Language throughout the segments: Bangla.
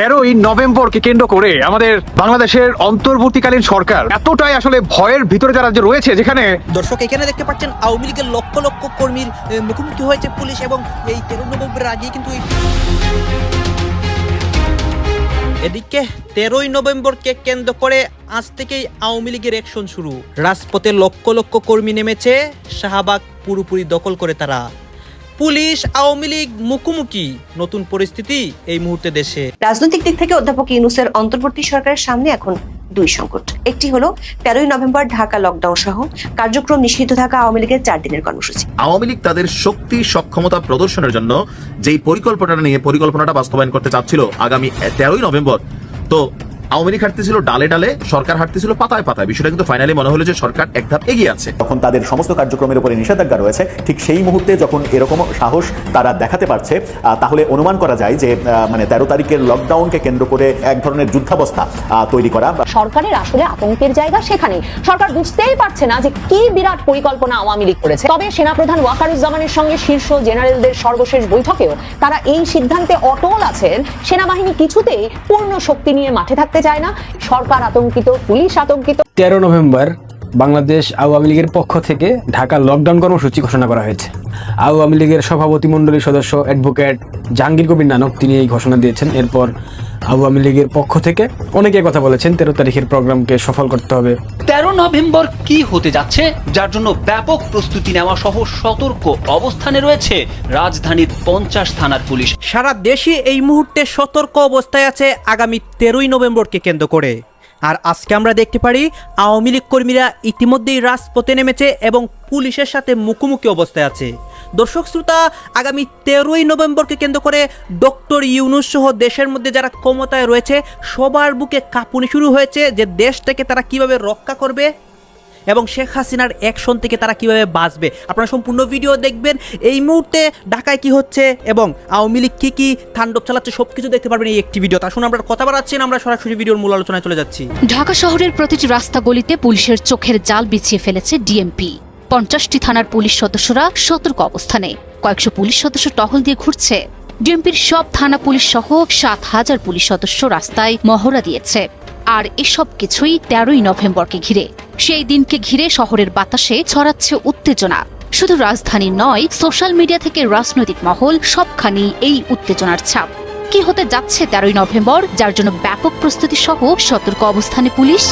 তেরোই নভেম্বরকে কেন্দ্র করে আমাদের বাংলাদেশের অন্তর্বর্তীকালীন সরকার এতটাই আসলে ভয়ের ভিতরে যারা যে রয়েছে, যেখানে দর্শক, এখানে দেখতে পাচ্ছেন আওয়ামী লীগের লক্ষ লক্ষ কর্মীর মুখোমুখি হয়েছে পুলিশ এবং এই তেরো নভেম্বরের আগে কিন্তু এদিকে তেরোই নভেম্বরকে কেন্দ্র করে আজ থেকেই আওয়ামী লীগের অ্যাকশন শুরু। রাজপথে লক্ষ লক্ষ কর্মী নেমেছে, শাহবাগ পুরোপুরি দখল করে তারা। পুলিশ আওয়ামী লীগ মুখোমুখি। নতুন পরিস্থিতি এই মুহূর্তে দেশে। রাজনৈতিক দিক থেকে অধ্যাপক ইউনুসের অন্তর্বর্তী সরকারের সামনে এখন দুই সংকট। একটি হলো তেরোই নভেম্বর ঢাকা লকডাউন সহ কার্যক্রম নিষিদ্ধ থাকা আওয়ামী লীগের চার দিনের কর্মসূচি। আওয়ামী লীগ তাদের শক্তি সক্ষমতা প্রদর্শনের জন্য যেই পরিকল্পনাটা নিয়ে পরিকল্পনাটা বাস্তবায়ন করতে চাচ্ছিল আগামী তেরোই নভেম্বর। তো আওয়ামী লীগ হাঁটতেছিল ডালে ডালে সরকার হাঁটতেছিল পাতায় পাতায়। বিষয়টা কিন্তু ফাইনালি মনে হলো যে সরকার এক ধাপ এগিয়ে আছে। তখন তাদের সমস্ত কার্যক্রমের উপরে নিষেধাজ্ঞা রয়েছে ঠিক সেই মুহূর্তে যখন এরকম সাহস তারা দেখাতে পারছে তাহলে অনুমান করা যায় যে মানে তেরো তারিখের লকডাউনকে কেন্দ্র করে এক ধরনের যুদ্ধাবস্থা আহ, তৈরি করা বা সরকারের আসলে আতঙ্কের জায়গা সেখানে। সরকার বুঝতেই পারছে না যে কি বিরাট পরিকল্পনা আওয়ামী লীগ করেছে। তবে সেনাপ্রধান ওয়াকারুজ্জামানের সঙ্গে শীর্ষ জেনারেলদের সর্বশেষ বৈঠকেও তারা এই সিদ্ধান্তে অটল আছেন। সেনাবাহিনী কিছুতেই পূর্ণ শক্তি নিয়ে মাঠে থাকতে চায় না। সরকার আতঙ্কিত পুলিশ আতঙ্কিত। তেরো নভেম্বর বাংলাদেশ আওয়ামী লীগের পক্ষ থেকে ঢাকা লকডাউন কর্মসূচি ঘোষণা করা হয়েছে। আওয়ামী লীগের সভাপতি মণ্ডলীর সদস্য অ্যাডভোকেট জাহাঙ্গীর কবির নানক তিনি এই ঘোষণা দিয়েছেন। এরপর আওয়ামী লীগের পক্ষ থেকে অনেকে কথা বলেছেন তেরো তারিখের প্রোগ্রামকে সফল করতে হবে। তেরো নভেম্বর কি হতে যাচ্ছে? যার জন্য ব্যাপক প্রস্তুতি নেওয়া সহ সতর্ক অবস্থানে রয়েছে রাজধানীর পঞ্চাশ থানার পুলিশ। সারা দেশে এই মুহূর্তে সতর্ক অবস্থায় আছে আগামী তেরোই নভেম্বরকে কেন্দ্র করে। আর আজকে আমরা দেখতে পারি আওয়ামী লীগ কর্মীরা ইতিমধ্যেই রাজপথে নেমেছে এবং পুলিশের সাথে মুখোমুখি অবস্থায় আছে। দর্শক শ্রোতা, আগামী তেরোই নভেম্বরকে কেন্দ্র করে ডক্টর ইউনুস সহ দেশের মধ্যে যারা ক্ষমতায় রয়েছে, সবার বুকে কাঁপুনি শুরু হয়েছে যে দেশটাকে তারা কীভাবে রক্ষা করবে এবং শেখ হাসিনার অ্যাকশন থেকে তারা কীভাবে বাঁচবে? আপনারা সম্পূর্ণ ভিডিও দেখবেন। এই মুহূর্তে ঢাকায় কি হচ্ছে এবং আওয়ামী লীগ কী কী তাণ্ডব চালাচ্ছে সব কিছু দেখতে পারবেন এই একটি ভিডিও আসুন আমরা কথা বাড়াচ্ছি, আমরা সরাসরি ভিডিওর মূল আলোচনায় চলে যাচ্ছি। ঢাকা শহরের প্রতিটি রাস্তা গলিতে পুলিশের চোখের জাল বিছিয়ে ফেলেছে ডিএমপি। পঞ্চাশটি থানার পুলিশ সদস্যরা সতর্ক অবস্থানে। কয়েকশো পুলিশ সদস্য টহল দিয়ে ঘুরছে। ডিএমপির সব থানা পুলিশ সহ সাত হাজার পুলিশ সদস্য রাস্তায় মহড়া দিয়েছে। আর এসব কিছুই তেরোই নভেম্বরকে ঘিরে। সেই দিনকে ঘিরে শহরের বাতাসে ছড়াচ্ছে উত্তেজনা। শুধু রাজধানী নয়, সোশ্যাল মিডিয়া থেকে রাজনৈতিক মহল সবখানি এই উত্তেজনার ছাপ। কি হতে যাচ্ছে তেরোই নভেম্বর, যার জন্য ব্যাপক প্রস্তুতি সহ সতর্ক অবস্থানে পুলিশ?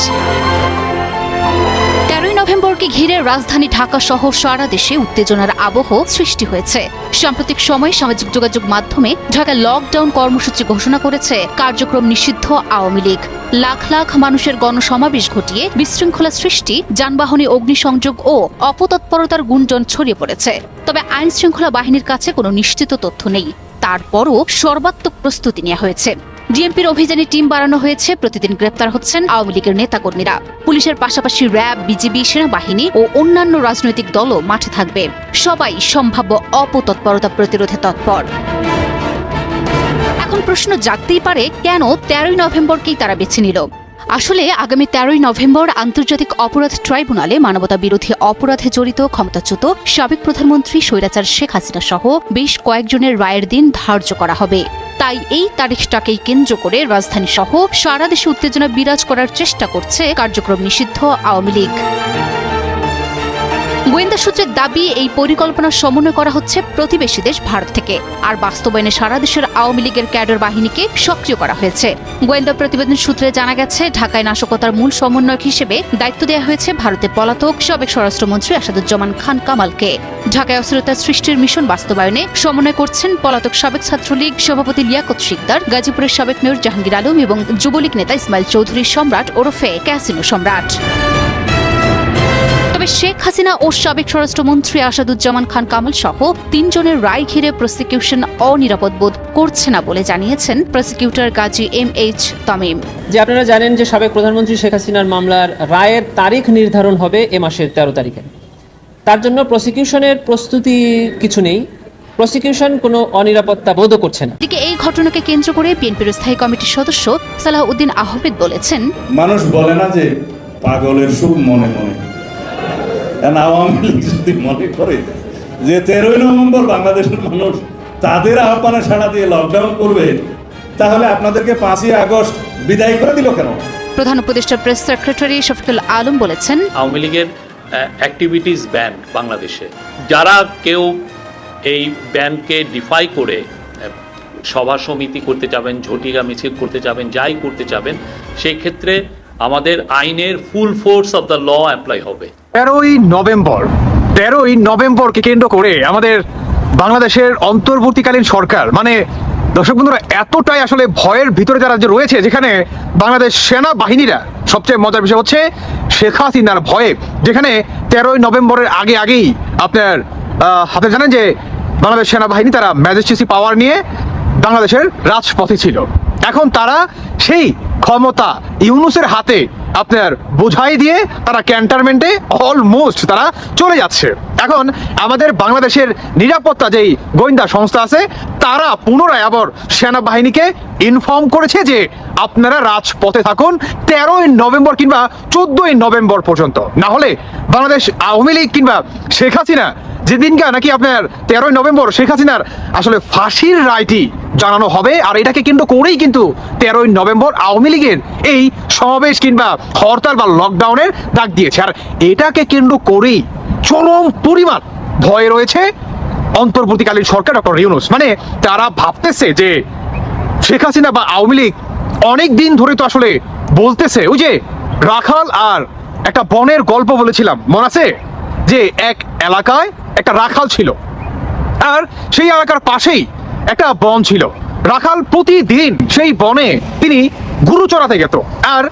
নভেম্বরকে ঘিরে রাজধানী ঢাকা সহ সারা দেশে উত্তেজনার আবহ সৃষ্টি হয়েছে। সাম্প্রতিক সময়ে সামাজিক যোগাযোগ মাধ্যমে ঢাকা লকডাউন কর্মসূচি ঘোষণা করেছে কার্যক্রম নিষিদ্ধ আওয়ামী লীগ। লাখ লাখ মানুষের গণসমাবেশ ঘটিয়ে বিশৃঙ্খলা সৃষ্টি, যানবাহনে অগ্নিসংযোগ ও অপতৎপরতার গুঞ্জন ছড়িয়ে পড়েছে। তবে আইন শৃঙ্খলা বাহিনীর কাছে কোনো নিশ্চিত তথ্য নেই। তারপরও সর্বাত্মক প্রস্তুতি নেওয়া হয়েছে। ডিএমপির অভিযানে টিম বাড়ানো হয়েছে, প্রতিদিন গ্রেপ্তার হচ্ছেন আওয়ামী লীগের নেতাকর্মীরা। পুলিশের পাশাপাশি র্যাব, বিজিবি, সেনাবাহিনী ও অন্যান্য রাজনৈতিক দলও মাঠে থাকবে। সবাই সম্ভাব্য অপতৎপরতা প্রতিরোধে তৎপর। এখন প্রশ্ন জাগতেই পারে, কেন তেরোই নভেম্বরকেই তারা বেছে নিল? আসলে আগামী তেরোই নভেম্বর আন্তর্জাতিক অপরাধ ট্রাইব্যুনালে মানবতা বিরোধী অপরাধে জড়িত ক্ষমতাচ্যুত সাবেক প্রধানমন্ত্রী স্বৈরাচার শেখ হাসিনা সহ বেশ কয়েকজনের রায়ের দিন ধার্য করা হবে। তাই এই তারিখটাকেই কেন্দ্র করে রাজধানী সহ সারা দেশে উত্তেজনা বিরাজ করার চেষ্টা করছে কার্যক্রম নিষিদ্ধ আওয়ামী লীগ। গোয়েন্দা সূত্রের দাবি, এই পরিকল্পনা সমন্বয় করা হচ্ছে প্রতিবেশী দেশ ভারত থেকে। আর বাস্তবায়নে সারা দেশের আওয়ামী লীগের ক্যাডার বাহিনীকে সক্রিয় করা হয়েছে। গোয়েন্দা প্রতিবেদন সূত্রে জানা গেছে, ঢাকায় নাশকতার মূল সমন্বয়ক হিসেবে দায়িত্ব দেওয়া হয়েছে ভারতের পলাতক সাবেক স্বরাষ্ট্রমন্ত্রী আসাদুজ্জামান খান কামালকে। ঢাকায় অস্থিরতা সৃষ্টির মিশন বাস্তবায়নে সমন্বয় করছেন পলাতক সাবেক ছাত্রলীগ সভাপতি লিয়াকত শিকদার, গাজীপুরের সাবেক মেয়র জাহাঙ্গীর আলম এবং যুবলীগ নেতা ইসমাইল চৌধুরী সম্রাট ওরফে ক্যাসিনো সম্রাট। শেখ হাসিনা ও সাবেক স্বরাষ্ট্রমন্ত্রী আসাদুজ্জামান খান কামাল সহ তিনজনের রায় ঘিরে প্রসিকিউশন অনিরাপদ বোধ করছে না বলে জানিয়েছেন prosecutor Gazi M H Tamim. যে আপনারা জানেন যে সাবেক প্রধানমন্ত্রী শেখ হাসিনার মামলার রায়ের তারিখ নির্ধারণ হবে এ মাসের তেরো তারিখে। তার জন্য প্রসিকিউশনের প্রস্তুতি কিছু নেই। প্রসিকিউশন কোনো অনিরাপত্তা বোধও করছে না। এদিকে এই ঘটনাকে কেন্দ্র করে বিএনপির স্থায়ী কমিটির সদস্য সালাহউদ্দিন আহমেদ বলেছেন মানুষ বলে না যে পাগলের সুখ মনে মনে। এখন আওয়ামী লীগ যদি মনে করে যে তেরোই নভেম্বর বাংলাদেশের মানুষ তাদের আহ্বানে সাড়া দিয়ে লকডাউন করবে তাহলে আপনাদেরকে পাঁচই আগস্ট বিদায় করে দিল কেন? প্রধান উপদেষ্টা প্রেস সেক্রেটারি শফিকুল আলম বলেছেন আওয়ামী লীগের অ্যাক্টিভিটিস ব্যান বাংলাদেশে। যারা কেউ এই ব্যানকে ডিফাই করে সভা সমিতি করতে যাবেন ঝটিকা মিছিল করতে যাবেন যাই করতে যাবেন সেই ক্ষেত্রে আমাদের আইনের full force of the law apply হবে। তেরোই নভেম্বর, তেরোই নভেম্বরকে কেন্দ্র করে আমাদের বাংলাদেশের অন্তর্বর্তীকালীন সরকার মানে দর্শক বন্ধুরা, এতটাই আসলে ভয়ের ভিতরে যারা যে রয়েছে, যেখানে বাংলাদেশ সেনা বাহিনীরা সবচেয়ে মজার বিষয় হচ্ছে শেখ হাসিনার ভয়ে, যেখানে তেরোই নভেম্বরের আগে আগেই আপনার হাতে জানেন যে বাংলাদেশ সেনাবাহিনী তারা ম্যাজিস্ট্রেসি পাওয়ার নিয়ে বাংলাদেশের রাজপথে ছিল। এখন তারা সেই ক্ষমতা ইউনুসের হাতে আপনার বোঝাই দিয়ে তারা ক্যান্টারমেন্টে অলমোস্ট তারা চলে যাচ্ছে। এখন আমাদের বাংলাদেশের নিরাপত্তা যেই গোয়েন্দা সংস্থা আছে, তারা পুনরায় আবার সেনাবাহিনীকে ইনফর্ম করেছে যে আপনারা রাজপথে থাকুন তেরোই নভেম্বর কিংবা চোদ্দই নভেম্বর পর্যন্ত। না হলে বাংলাদেশ আওয়ামী লীগ কিংবা শেখ হাসিনা যেদিনকা নাকি আপনার তেরোই নভেম্বর শেখ হাসিনার আসলে ফাঁসির রায়টি জানানো হবে, আর এটাকে কেন্দ্র করেই কিন্তু তেরোই নভেম্বর আওয়ামী লীগের এই সমাবেশ কিংবা হরতাল বা লকডাউনের ডাক দিয়েছে। আর এটাকে কেন্দ্র করেই চরম পরিমাণ ভয় রয়েছে অন্তর্বর্তীকালীন সরকার ডক্টর ইউনুস। মানে তারা ভাবতেছে যে শেখ হাসিনা বা আওয়ামী লীগ অনেক দিন ধরে তো আসলে বলতেছে, ওই যে রাখাল আর একটা বনের গল্প বলেছিলাম, মনে আছে? যে এক এলাকায় একটা রাখাল ছিল। আর সেই এলাকার পাশেই একটা বন ছিল। রাখাল প্রতিদিন সেই বনে তিনি গুরু চড়াতে যেত আর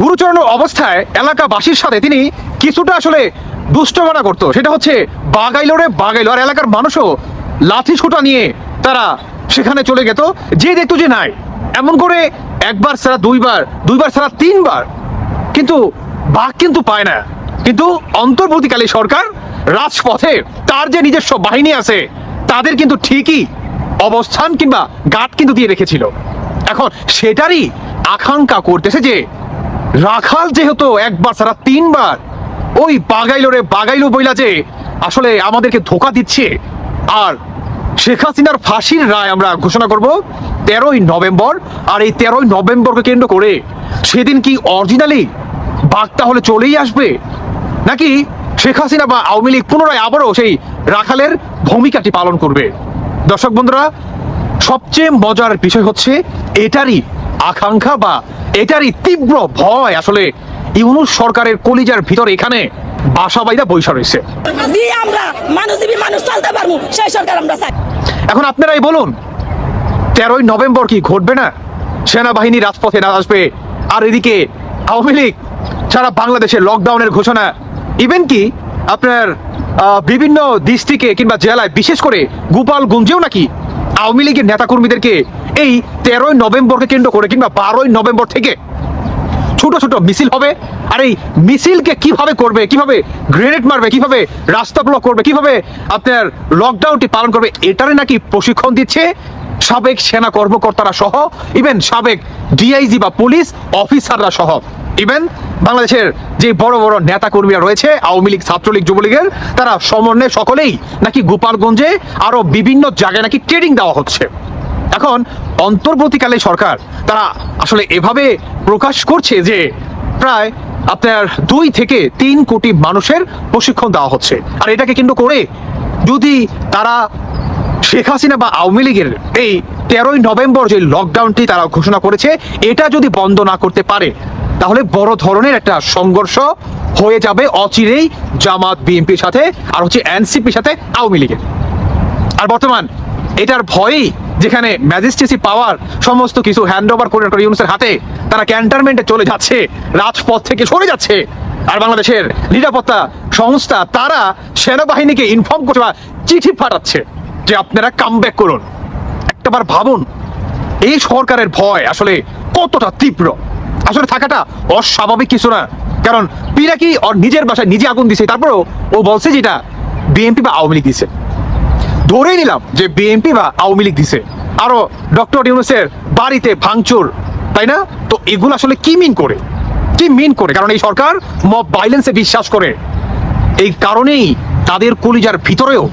গুরু চড়ানোর অবস্থায় এলাকাবাসীর সাথে তিনি কিছুটা আসলে দুষ্টমানা করতো। সেটা হচ্ছে বাগাইলো রে বাগাইলো। আর এলাকার মানুষও লাঠি ছোটা নিয়ে তারা সেখানে চলে যেত যে দেখতো যে নাই, এমন করে একবার ছাড়া দুইবার দুইবার ছাড়া তিনবার। কিন্তু বাঘ কিন্তু পায় না। কিন্তু অন্তর্বর্তীকালী সরকার রাজপথে তার যে নিজস্ব বাহিনী আছে, তাদের কিন্তু ঠিকই অবস্থান কিংবা গাট কিন্তু দিয়ে রেখেছিল। এখন সেটারই আকাঙ্ক্ষা করতেছে যে রাখাল যেহেতু একবার ছাড়া তিনবার ওই বাগাইলো রে বাগাইলো বইলা যে আসলে আমাদেরকে ধোকা দিচ্ছে, আর শেখ হাসিনার ফাঁসির রায় আমরা ঘোষণা করব তেরোই নভেম্বর আর এই তেরোই নভেম্বরকে কেন্দ্র করে সেদিন কি অরিজিনালি বাঘ তাহলে চলেই আসবে? নাকি শেখ হাসিনা বা আওয়ামী লীগ পুনরায় আবারও সেই রাখালের ভূমিকাটি পালন করবে? দর্শক বন্ধুরা সবচেয়ে মজার বিষয় হচ্ছে এটারই আকাঙ্ক্ষা বা এটারই তীব্র ভয় আসলে ইউনুস সরকারের কলিজার ভিতরে এখানে বাসাবাইদা বৈশা রয়েছে। দিয়ে আমরা মানুষজীবী মানুষ চলতে পারব সেই সরকার আমরা এখন আপনারাই বলুন তেরোই নভেম্বর কি ঘটবে না? সেনাবাহিনী রাজপথে না আসবে। আর এদিকে আওয়ামী লীগ সারা বাংলাদেশে লকডাউনের ঘোষণা। ইভেন কি আপনার বিভিন্ন ডিস্ট্রিক্টে কিংবা জেলায় বিশেষ করে গোপালগঞ্জেও নাকি আওয়ামী লীগের নেতাকর্মীদেরকে এই তেরোই নভেম্বরকে কেন্দ্র করে কিংবা বারোই নভেম্বর থেকে ছোট ছোট মিছিল হবে। আর এই মিছিলকে কীভাবে করবে, কীভাবে গ্রেনেড মারবে, কীভাবে রাস্তা ব্লক করবে, কীভাবে আপনার লকডাউনটি পালন করবে, এটারে নাকি প্রশিক্ষণ দিচ্ছে সাবেক সেনা কর্মকর্তারা সহ ইভেন সাবেক ডিআইজি বা পুলিশ অফিসাররা সহ ইভেন বাংলাদেশের যে বড় বড় নেতা কর্মীরা রয়েছে, আওয়ামী লীগ, ছাত্রলীগ, যুবলীগের, তারা সমন্বয়ে সকলেই নাকি গোপালগঞ্জে আরও বিভিন্ন জায়গায় নাকি ট্রেনিং দেওয়া হচ্ছে। এখন অন্তর্বর্তীকালে সরকার, তারা আসলে এভাবে প্রকাশ করছে যে প্রায় আপনার দুই থেকে তিন কোটি মানুষের প্রশিক্ষণ দেওয়া হচ্ছে। আর এটাকে কেন্দ্র করে যদি তারা শেখ হাসিনা বা আওয়ামী লীগের এই তেরোই নভেম্বর যে লকডাউনটি তারা ঘোষণা করেছে, এটা যদি বন্ধ না করতে পারে, তাহলে বড় ধরনের একটা সংঘর্ষ হয়ে যাবে অচিরেই জামাত বিএনপির সাথে আর হচ্ছে এনসিপির সাথে আওয়ামী লীগের। আর বর্তমান এটার ভয়েই যেখানে ম্যাজিস্ট্রেসি পাওয়ার সমস্ত কিছু হ্যান্ড ওভার করে ডক্টর ইউনুসের হাতে, তারা ক্যান্টনমেন্টে চলে যাচ্ছে, রাজপথ থেকে সরে যাচ্ছে। আর বাংলাদেশের নিরাপত্তা সংস্থা, তারা সেনাবাহিনীকে ইনফর্ম করছে বা চিঠি পাঠাচ্ছে। যে আপনারা কাম করুন। একটাবার ভাবুন, এই সরকারের ভয় আসলে কতটা তীব্র? আসলে থাকাটা অস্বাভাবিক কিছু না। কারণ পিনাকি ওর নিজের বাসায় নিজে আগুন দিছে? তারপরেও ও বলছে যেটা বিএনপি বা আওয়ামী লীগ দিছে। ধরেই নিলাম যে বিএনপি বা আওয়ামী লীগ দিছে। আরও ডক্টর ইউনুসের বাড়িতে ভাঙচুর, তাই না? তো এগুলো আসলে কি মিন করে? কি মিন করে? কারণ এই সরকার মব ভাইলেন্সে বিশ্বাস করে। এই কারণেই তাদের কলিজার ভিতরেও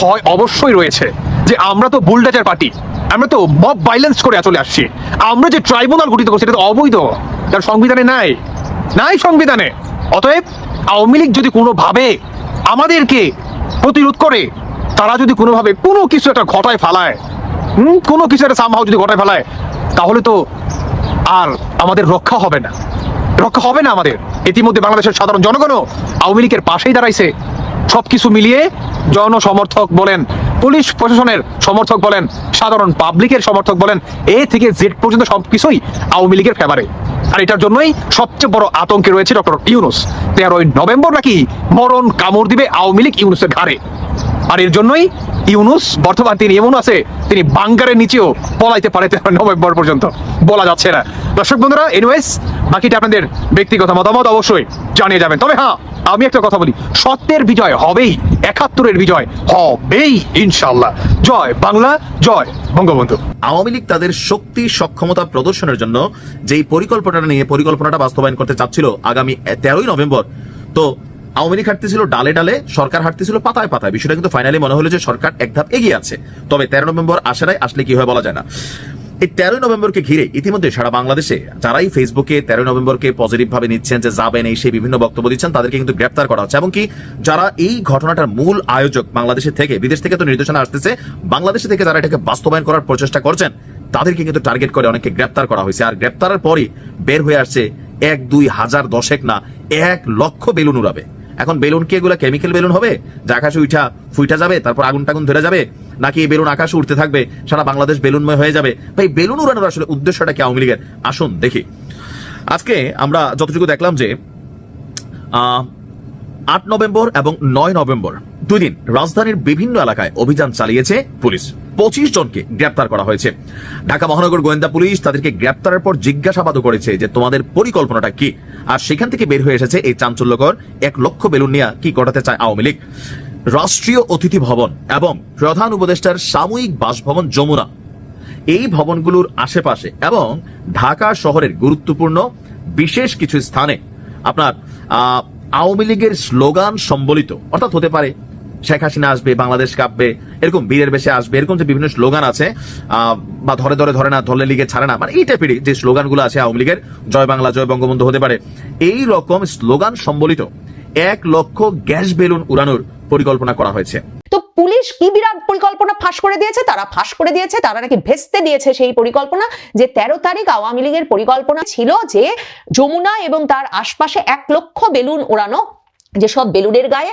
ভয় অবশ্যই রয়েছে। যে আমরা তো বুলডাজার পার্টি আমরা তো মব ভাইলেন্স করে চলে আসছি। আমরা যে ট্রাইব্যুনাল গঠিত করছি, এটা তো অবৈধ। তার সংবিধানে নাই। নাই সংবিধানে। অতএব আওয়ামী লীগ যদি কোনোভাবে আমাদেরকে প্রতিরোধ করে, তারা যদি কোনোভাবে কোনো কিছু একটা ঘটায় ফেলায়, হুম, কোনো কিছু একটা সামহাও যদি ঘটায় ফেলায়, তাহলে তো আর আমাদের রক্ষা হবে না। রক্ষা হবে না আমাদের। ইতিমধ্যে বাংলাদেশের সাধারণ জনগণও আওয়ামী লীগের পাশেই দাঁড়াইছে। সবকিছু মিলিয়ে জনসমর্থক বলেন, পুলিশ প্রশাসনের সমর্থক বলেন, সাধারণ পাবলিকের সমর্থক বলেন, এ থেকে জেড পর্যন্ত সবকিছুই আওয়ামী লীগের ফেভারে আর এটার জন্যই সবচেয়ে বড় আতঙ্কে রয়েছে ডক্টর ইউনুস। তেরোই নভেম্বর নাকি মরণ কামড় দিবে আওয়ামী লীগ ইউনুসের ঘাড়ে। আর এর জন্যই ইউনুস, বর্তমান তিনি এমন আছে, তিনি বাঙ্গারের নিচেও পলাইতে পারে নভেম্বর পর্যন্ত। বলা যাচ্ছে না। দর্শক বন্ধুরা এনওয়েস বাকিটা আপনাদের ব্যক্তিগত মতামত অবশ্যই জানিয়ে যাবেন। তবে হ্যাঁ আমি একটা কথা বলি, সত্যের বিজয় হবেই, একাত্তরের বিজয় হবেই ইনশাল্লাহ জয় বাংলা, জয় বঙ্গবন্ধু। আওয়ামী লীগ তাদের শক্তি, সক্ষমতা প্রদর্শনের জন্য যেই পরিকল্পনাটা নিয়ে পরিকল্পনাটা বাস্তবায়ন করতে চাচ্ছিল আগামী তেরোই নভেম্বর, তো আওয়ামী লীগ হাঁটতেছিল ডালে ডালে, সরকার হাঁটতেছিল পাতায় পাতায়। বিষয়টা কিন্তু ফাইনালি মনে হলো যে সরকার এক ধাপ এগিয়ে আছে। তবে তেরো নভেম্বর আসে নাই আসলে কি হয় বলা যায় না। এই তেরোই নভেম্বরকে ঘিরে ইতিমধ্যে সারা বাংলাদেশে যারাই ফেসবুকে তেরোই নভেম্বরকে পজিটিভ ভাবে নিচ্ছেন যে যাবেন এই সেই বিভিন্ন বক্তব্য দিচ্ছেন, তাদেরকে কিন্তু গ্রেপ্তার করা হচ্ছে। এবং কি যারা এই ঘটনাটার মূল আয়োজক বাংলাদেশের থেকে, বিদেশ থেকে তো নির্দেশনা আসতেছে, বাংলাদেশ থেকে যারা এটাকে বাস্তবায়ন করার প্রচেষ্টা করছেন, তাদেরকে কিন্তু টার্গেট করে অনেককে গ্রেপ্তার করা হয়েছে। আর গ্রেপ্তারের পরই বের হয়ে আসছে এক, দুই হাজার দশেক না, এক লক্ষ বেলুন উড়াবে। এখন বেলুন কি এগুলো কেমিক্যাল বেলুন হবে? যে আকাশে উঠা ফুইটা যাবে, তারপর আগুন টাগুন ধরে যাবে, নাকি এই বেলুন আকাশে উঠতে থাকবে, সারা বাংলাদেশ বেলুনময় হয়ে যাবে? ভাই, বেলুন উড়ানোর আসলে উদ্দেশ্যটা কি আওয়ামী লীগের? আসুন, দেখি। আজকে আমরা যতটুকু দেখলাম যে আট নভেম্বর এবং নয় নভেম্বর, দুই দিন রাজধানীর বিভিন্ন এলাকায় অভিযান চালিয়েছে পুলিশ। পঁচিশ জনকে গ্রেপ্তার করা হয়েছে। ঢাকা মহানগর গোয়েন্দা পুলিশ তাদেরকে গ্রেপ্তারের পর জিজ্ঞাসাবাদও করেছে যে তোমাদের পরিকল্পনাটা কি? আর সেখান থেকে বের হয়ে এসেছে এই চাঞ্চল্যকর এক লক্ষ বেলুন নিয়ে কি ঘটাতে চায় আওয়ামী লীগ। রাষ্ট্রীয় অতিথি ভবন এবং প্রধান উপদেষ্টার সাময়িক বাসভবন যমুনা। এই ভবনগুলোর আশেপাশে এবং ঢাকা শহরের গুরুত্বপূর্ণ বিশেষ কিছু স্থানে। আপনার আওয়ামী লীগের স্লোগান সম্বলিত, অর্থাৎ হতে পারে শেখ হাসিনা আসবে, বাংলাদেশ কাঁপবে, এরকম বীরের বেশে আসবে, এরকম যে বিভিন্ন স্লোগান আছে বা ধরে ধরে ধরে না, ধরলে লিগে ছাড়ে না মানে এই টাইপেরই যে স্লোগানগুলো আছে আওয়ামী লীগের, জয় বাংলা, জয় বঙ্গবন্ধু হতে পারে, এই রকম স্লোগান সম্বলিত এক লক্ষ গ্যাস বেলুন উড়ানোর পরিকল্পনা করা হয়েছে। তো পুলিশ কি বিরাট পরিকল্পনা ফাঁস করে দিয়েছে? তারা ফাঁস করে দিয়েছে, তারা নাকি ভেস্তে দিয়েছে সেই পরিকল্পনা, যে তেরো তারিখ আওয়ামী লীগের পরিকল্পনা ছিল যে যমুনা এবং তার আশপাশে এক লক্ষ বেলুন ওড়ানো যেসব বেলুনের গায়ে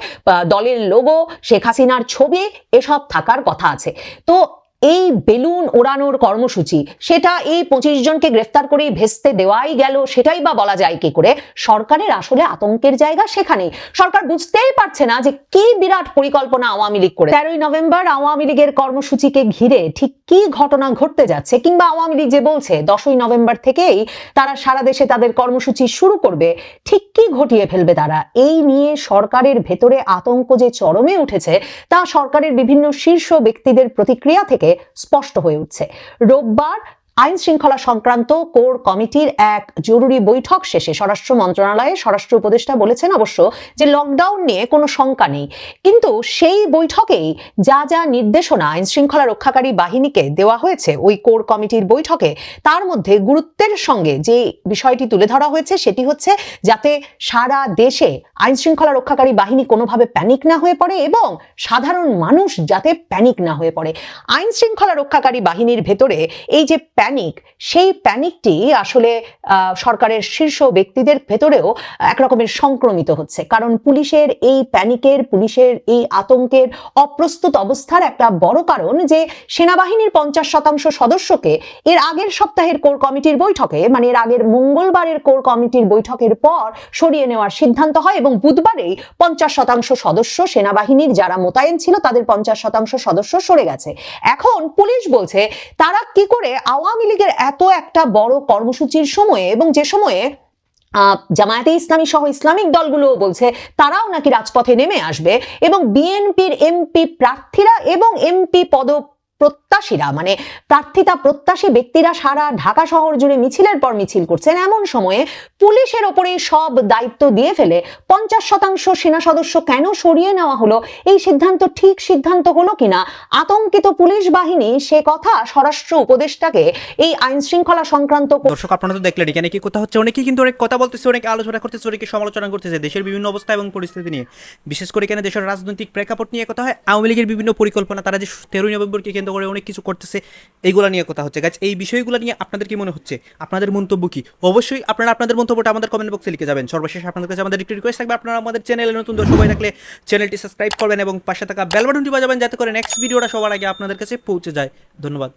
দলের লোগো শেখ হাসিনার ছবি এসব থাকার কথা আছে। তো এই বেলুন ওড়ানোর কর্মসূচি, সেটা এই পঁচিশ জনকে গ্রেফতার করে ভেস্তে দেওয়াই গেল, সেটাই বা বলা যায় কি করে? সরকারের আসলে আতঙ্কের জায়গা সেখানেই। সরকার বুঝতেই পারছে না যে কি বিরাট পরিকল্পনা আওয়ামী লীগ করে। তেরোই নভেম্বর আওয়ামী লীগের কর্মসূচিকে ঘিরে ঠিক কি ঘটনা ঘটতে যাচ্ছে, কিংবা আওয়ামী লীগ যে বলছে, দশই নভেম্বর থেকেই তারা সারা দেশে তাদের কর্মসূচি শুরু করবে, ঠিক কি ঘটিয়ে ফেলবে তারা? এই নিয়ে সরকারের ভেতরে আতঙ্ক যে চরমে উঠেছে, তা সরকারের বিভিন্ন শীর্ষ ব্যক্তিদের প্রতিক্রিয়া থেকে স্পষ্ট হয়ে উঠছে। রোববার আইন শৃঙ্খলা সংক্রান্ত কোর কমিটির এক জরুরি বৈঠক শেষে স্বরাষ্ট্র মন্ত্রণালয়ে স্বরাষ্ট্র উপদেষ্টা বলেছেন অবশ্য যে লকডাউন নিয়ে কোনো শঙ্কা নেই। কিন্তু সেই বৈঠকেই যা যা নির্দেশনা আইন শৃঙ্খলা রক্ষাকারী বাহিনীকে দেওয়া হয়েছে ওই কোর কমিটির বৈঠকে, তার মধ্যে গুরুত্বের সঙ্গে যে বিষয়টি তুলে ধরা হয়েছে সেটি হচ্ছে যাতে সারা দেশে আইন শৃঙ্খলা রক্ষাকারী বাহিনী কোনোভাবে প্যানিক না হয়ে পড়ে এবং সাধারণ মানুষ যাতে প্যানিক না হয়ে পড়ে। আইন শৃঙ্খলা রক্ষাকারী বাহিনীর ভেতরে এই যে প্যানিক সেই প্যানিকটি আসলে সরকারের শীর্ষ ব্যক্তিদের ভেতরেও এক রকমের সংক্রমিত হচ্ছে। কারণ পুলিশের এই প্যানিকের পুলিশের এই আতঙ্কের অপ্রস্তুত অবস্থার একটা বড় কারণ যে, সেনাবাহিনীর পঞ্চাশ শতাংশ সদস্যকে এর আগের সপ্তাহের কোর কমিটির বৈঠকে মানে এর আগের মঙ্গলবারের কোর কমিটির বৈঠকের পর সরিয়ে নেওয়ার সিদ্ধান্ত হয় এবং বুধবারেই পঞ্চাশ শতাংশ সদস্য সেনাবাহিনীর যারা মোতায়েন ছিল, তাদের পঞ্চাশ শতাংশ সদস্য সরে গেছে। এখন পুলিশ বলছে, তারা কি করে আওয়ামী লীগের এত একটা বড় কর্মসূচির সময়ে এবং যে সময়ে জামায়াতে ইসলামী সহ ইসলামিক দলগুলো বলছে তারাও নাকি রাজপথে নেমে আসবে এবং বিএনপির এমপি প্রার্থীরা এবং এমপি পদ প্রত্যাশীরা মানে প্রার্থিতা প্রত্যাশী ব্যক্তিরা সারা ঢাকা শহর জুড়ে মিছিলের পর মিছিল করছেন। এমন সময়ে পুলিশের ওপরে সব দায়িত্ব দিয়ে ফেলে পঞ্চাশ শতাংশ সেনা সদস্য কেন সরিয়ে নেওয়া হলো? এই সিদ্ধান্ত ঠিক সিদ্ধান্ত হলো কিনা? আতঙ্কিত পুলিশ বাহিনী সে কথা স্বরাষ্ট্র উপদেষ্টাকে এই আইন শৃঙ্খলা সংক্রান্ত দর্শক, আপনারা তো দেখলেন এখানে কি কথা হচ্ছে। অনেকেই কিন্তু অনেক কথা বলতেছে, অনেক আলোচনা করতেছে, অনেকে সমালোচনা করতেছে। দেশের বিভিন্ন অবস্থা এবং পরিস্থিতি নিয়ে। বিশেষ করে এখানে দেশের রাজনৈতিক প্রেক্ষাপট নিয়ে কথা হয়। আওয়ামী লীগের বিভিন্ন পরিকল্পনা, তারা যে তেরোই নভেম্বরকে কেন্দ্র করে অনেক কিছু করতেছে, এইগুলো নিয়ে কথা হচ্ছে। গাছ এই বিষয়গুলো নিয়ে আপনাদের কি মনে হচ্ছে? আপনাদের মন্তব্য কি? অবশ্যই আপনারা আপনাদের মন্তব্যটা আমাদের কমেন্ট বক্সে লিখে যাবেন। সর্বশেষ আপনাদের কাছে আমাদের একটি রিকোয়েস্ট থাকবে, আপনারা আমাদের চ্যানেলে নতুন দর্শক হয়ে থাকলে চ্যানেলটি সাবস্ক্রাইব করবেন এবং পাশে থাকা বেল বাটনটি বাজাবেন, যাতে করে নেক্সট ভিডিওটা সবার আগে আপনাদের কাছে পৌঁছে যায়। ধন্যবাদ।